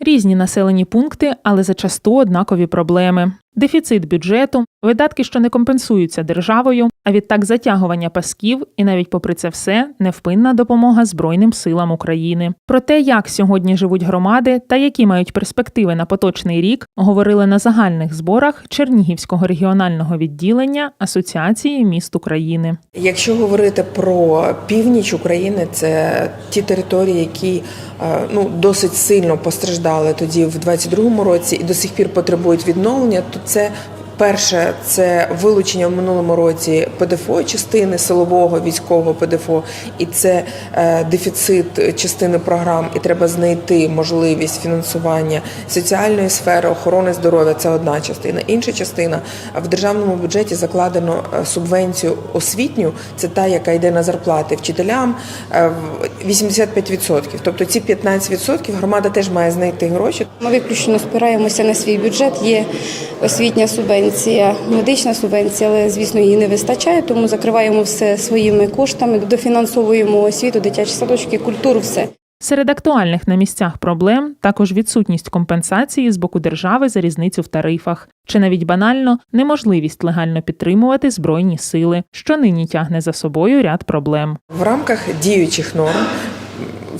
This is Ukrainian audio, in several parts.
Різні населені пункти, але зачасту однакові проблеми. Дефіцит бюджету, видатки, що не компенсуються державою, а відтак затягування пасків, і навіть попри це все невпинна допомога Збройним силам України. Про те, як сьогодні живуть громади та які мають перспективи на поточний рік, говорили на загальних зборах Чернігівського регіонального відділення Асоціації міст України. Якщо говорити про північ України, це ті території, які е, ну досить сильно постраждали тоді в 22-му році і до сих пір потребують відновлення, то це. Перше це вилучення в минулому році ПДФО частини силового військового ПДФО, і це е, дефіцит частини програм. І треба знайти можливість фінансування соціальної сфери, охорони здоров'я. Це одна частина. Інша частина в державному бюджеті закладено е, субвенцію освітню. Це та, яка йде на зарплати вчителям е, в 85%. Тобто ці 15% громада теж має знайти гроші. Ми виключно спираємося на свій бюджет. Є освітня субвенція, медична субвенція, але звісно її не вистачає, тому закриваємо все своїми коштами, дофінансовуємо освіту, дитячі садочки, культуру, все. Серед актуальних на місцях проблем також відсутність компенсації з боку держави за різницю в тарифах, чи навіть банально неможливість легально підтримувати збройні сили, що нині тягне за собою ряд проблем. В рамках діючих норм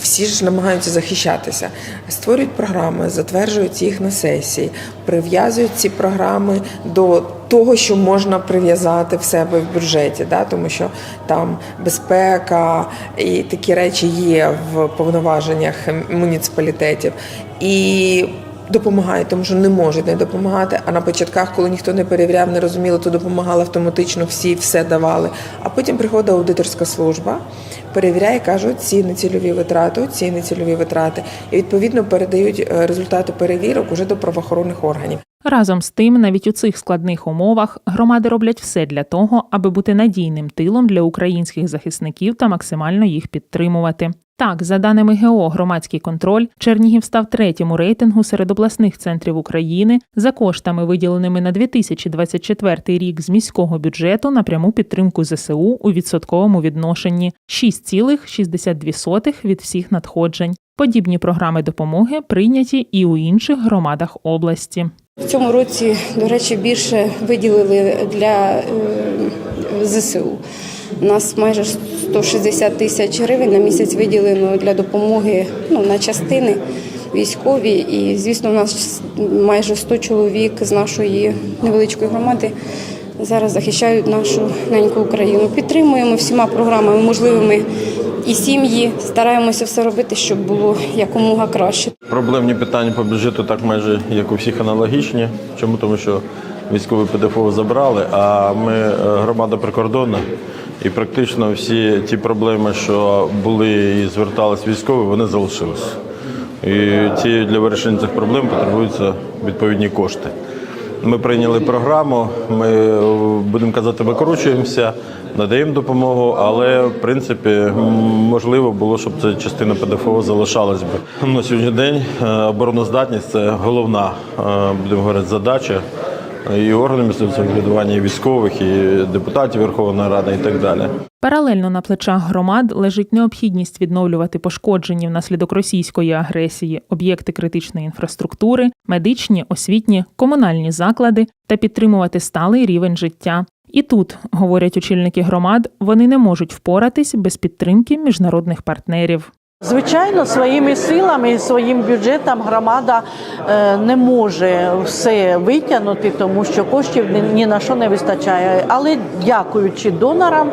всі ж намагаються захищатися, створюють програми, затверджують їх на сесії, прив'язують ці програми до того, що можна прив'язати в себе в бюджеті, да? тому що там безпека і такі речі є в повноваженнях муніципалітетів. І Допомагають, тому що не можуть не допомагати. А на початках, коли ніхто не перевіряв, не розуміло, то допомагали автоматично, всі все давали. А потім приходить аудиторська служба, перевіряє, кажуть, ці нецільові витрати, ці нецільові витрати, і відповідно передають е, результати перевірок уже до правоохоронних органів. Разом з тим, навіть у цих складних умовах громади роблять все для того, аби бути надійним тилом для українських захисників та максимально їх підтримувати. Так, за даними ГО громадський контроль, Чернігів став третім у рейтингу серед обласних центрів України за коштами, виділеними на 2024 рік з міського бюджету на пряму підтримку ЗСУ у відсотковому відношенні 6,62 від всіх надходжень. Подібні програми допомоги прийняті і у інших громадах області. В цьому році, до речі, більше виділили для е, ЗСУ. У нас майже 160 тисяч гривень на місяць виділено для допомоги ну, на частини військові. І, звісно, у нас майже 100 чоловік з нашої невеличкої громади зараз захищають нашу неньку Україну. Підтримуємо всіма програмами можливими і сім'ї. Стараємося все робити, щоб було якомога краще. Проблемні питання по бюджету так майже як у всіх аналогічні. Чому? Тому що військовий ПДФО забрали, а ми е, громада прикордонна. І практично всі ті проблеми, що були і звертались військові, вони залишились. І ці для вирішення цих проблем потребуються відповідні кошти. Ми прийняли програму, ми будемо казати, викручуємося, надаємо допомогу, але в принципі можливо було, щоб ця частина ПДФО залишалась би. На сьогодні день е, обороноздатність це головна, е, будемо говорити, задача і органів місцевого самоврядування, і військових, і депутатів Верховної Ради, і так далі. Паралельно на плечах громад лежить необхідність відновлювати пошкоджені внаслідок російської агресії об'єкти критичної інфраструктури, медичні, освітні, комунальні заклади та підтримувати сталий рівень життя. І тут, говорять очільники громад, вони не можуть впоратись без підтримки міжнародних партнерів. Звичайно, своїми силами і своїм бюджетом громада е, не може все витягнути, тому що коштів ні на що не вистачає. Але дякуючи донорам,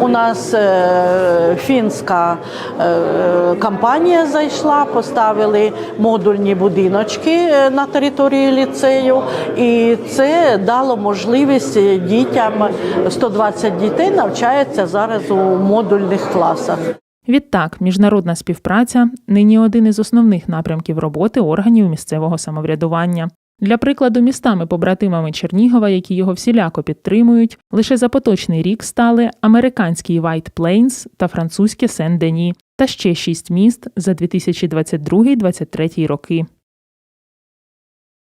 у нас е, фінська е, компанія зайшла, поставили модульні будиночки на території ліцею, і це дало можливість дітям 120 дітей навчаються зараз у модульних класах. Відтак, міжнародна співпраця нині один із основних напрямків роботи органів місцевого самоврядування. Для прикладу, містами-побратимами Чернігова, які його всіляко підтримують, лише за поточний рік стали американський White Plains та французьке Сен-Дені, та ще шість міст за 2022-2023 роки.